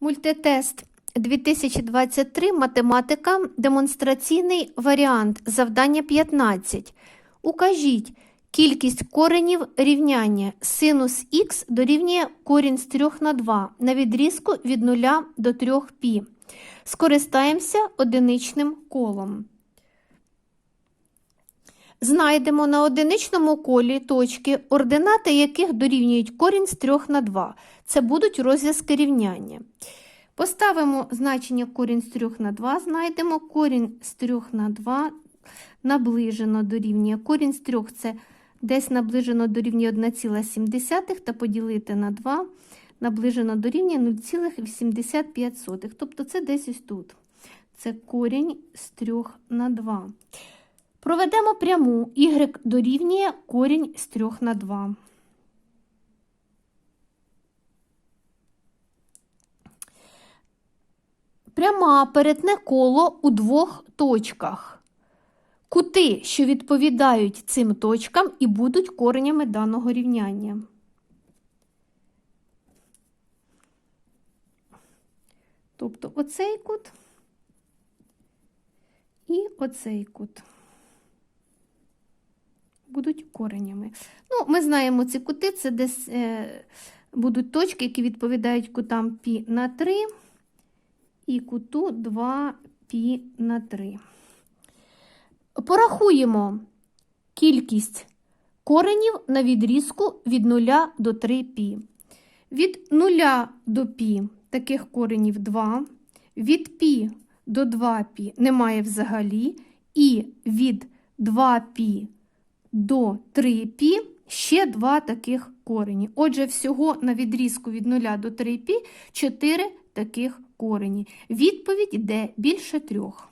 Мультитест 2023 математика. Демонстраційний варіант. Завдання 15. Укажіть кількість коренів рівняння синус х дорівнює корінь з 3 на 2 на відрізку від 0 до 3 пі. Скористаємося одиничним колом. Знайдемо на одиничному колі точки, ординати яких дорівнюють корінь з 3 на 2. Це будуть розв'язки рівняння. Поставимо значення корінь з 3 на 2, знайдемо корінь з 3 на 2 наближено дорівнює. Корінь з 3 це десь наближено дорівнює 1,7 та поділити на 2 наближено дорівнює 0,85. Тобто це десь ось тут. Це корінь з 3 на 2. Проведемо пряму y дорівнює корінь з 3 на 2. Пряма перетне коло у двох точках. Кути, що відповідають цим точкам, і будуть коренями даного рівняння. Тобто оцей кут і оцей кут будуть коренями. Ну, Ми знаємо ці кути, це десь е, будуть точки, які відповідають кутам пі на 3 і куту 2 пі на 3. Порахуємо кількість коренів на відрізку від 0 до 3 пі. Від 0 до пі таких коренів 2, від пі до 2 пі немає взагалі, і від 2 пі до 3 π ще два таких корені. Отже, всього на відрізку від 0 до 3 π 4 таких корені. Відповідь йде більше трьох.